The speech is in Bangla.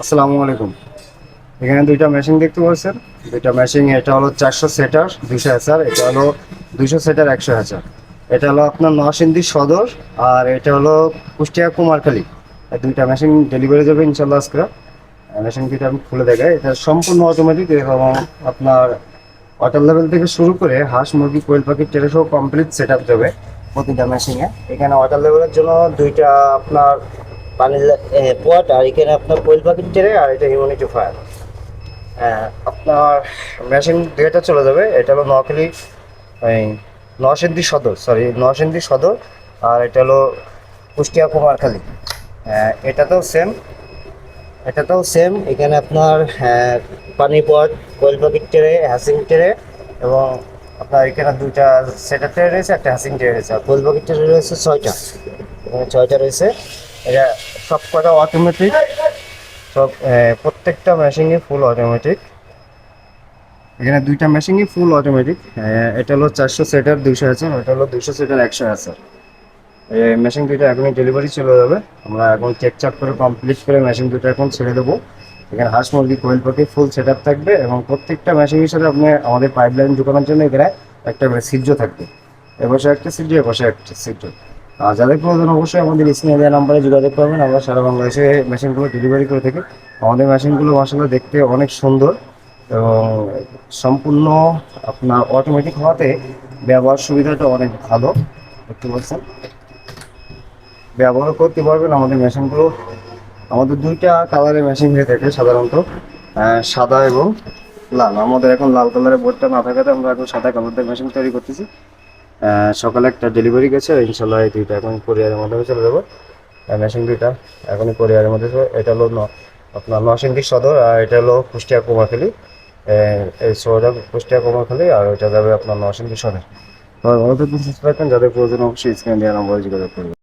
আসসালামু আলাইকুম। এখানে দুইটা মেশিন দেখতে পাচ্ছেন। দুইটা মেশিন এটা হলো চারশো সেটার দুইশো হাজার এটা হলো দুইশো সেটার একশো হাজার এটা হলো আপনার নরসিংদী সদর আর এটা হলো কুষ্টিয়া কুমারখালী। দুইটা মেশিন ডেলিভারি যাবে ইনশাল্লাহ আজকে। মেশিন দুইটা আমি খুলে দেখাই। এটা সম্পূর্ণ অটোমেটিক এবং আপনার ওয়াটার লেভেল থেকে শুরু করে হাঁস, মুরগি, কোয়েল পাখি টেরেসও কমপ্লিট সেট আপ যাবে প্রতিটা মেশিনে এখানে ওয়াটার লেভেলের জন্য দুইটা আপনার পানির পট আর এখানে আপনার কোয়েল পাখির টেরে আর এটা হিউম্যানিটি ফায়ার। আপনার মেশিন দুইটা চলে যাবে, এটা হলো নোয়াখালী, এই, নরসিংদী সদর সরি নরসিংদী সদর আর এটা হলো কুষ্টিয়া কুমারখালী। এটাতেও সেম এটাতেও সেম এখানে আপনার পানি পট কোয়েল পাখির টেরে হ্যাসিং টেরে এবং আপনার এখানে দুইটা সেটার টেরে রয়েছে, একটা হ্যাসিং টেরে রয়েছে। আর কোয়েল পাখির টেরে রয়েছে ছয়টা, এখানে ছয়টা রয়েছে। এটা সব কটা অটোমেটিক সব প্রত্যেকটা মেশিনই ফুল অটোমেটিক এখানে দুইটা মেশিনই ফুল অটোমেটিক এটা হলো চারশো সেটার দুইশো আছে এটা হলো দুইশো সেটার একশো আছে। এই মেশিন দুইটা এখনই ডেলিভারি চলে যাবে। আমরা এখন চেক চাক করে কমপ্লিট করে মেশিন দুটো এখন ছেড়ে দেবো। এখানে হাঁস মুরগি, কোয়েল পাখি ফুল সেট থাকবে এবং প্রত্যেকটা মেশিনের সাথে আপনি আমাদের পাইপ লাইন জন্য এখানে একটা সিজ্জ থাকবে। এবছর একটা সিজ্জ এবছর একটা সিজ্জ যাদের প্রয়োজন অবশ্যই আমাদের স্ক্রিনে দেওয়া নাম্বারে যোগাযোগ করবেন। আমরা সারা বাংলাদেশে মেশিনগুলো ডেলিভারি করে থাকি। আমাদের মেশিনগুলো মাসাল্লাহ দেখতে অনেক সুন্দর এবং সম্পূর্ণ আপনার অটোমেটিক হওয়াতে ব্যবহার সুবিধাটা অনেক ভালো, দেখতে পাচ্ছেন। ব্যবহার করতে পারবেন আমাদের মেশিনগুলো। আমাদের দুইটা কালারের মেশিন হয়ে থাকে সাধারণত সাদা এবং লাল। আমাদের এখন লাল কালারের বোর্ডটা না থাকাতে আমরা এখন সাদা কালারের মেশিন তৈরি করতেছি। সকালে একটা ডেলিভারি গেছে, ইনশাল্লাহ এই দুইটা এখন কোরিয়ারের মধ্যে চলে যাব। মেশিন দুইটা এখনই কোরিয়ারের মধ্যে এটা হলো আপনার নরসিংদী সদর, আর এটা হলো কুষ্টিয়া কুমাখালি এই সদর কুষ্টিয়া কুমাখালি আর ওইটা যাবে আপনার নরসিংদী সদর। ভালো থাকবেন, সুস্থ থাকবেন, যাদের প্রয়োজন অবশ্যই স্ক্রিন দেওয়া নম্বরে যোগাযোগ করবেন।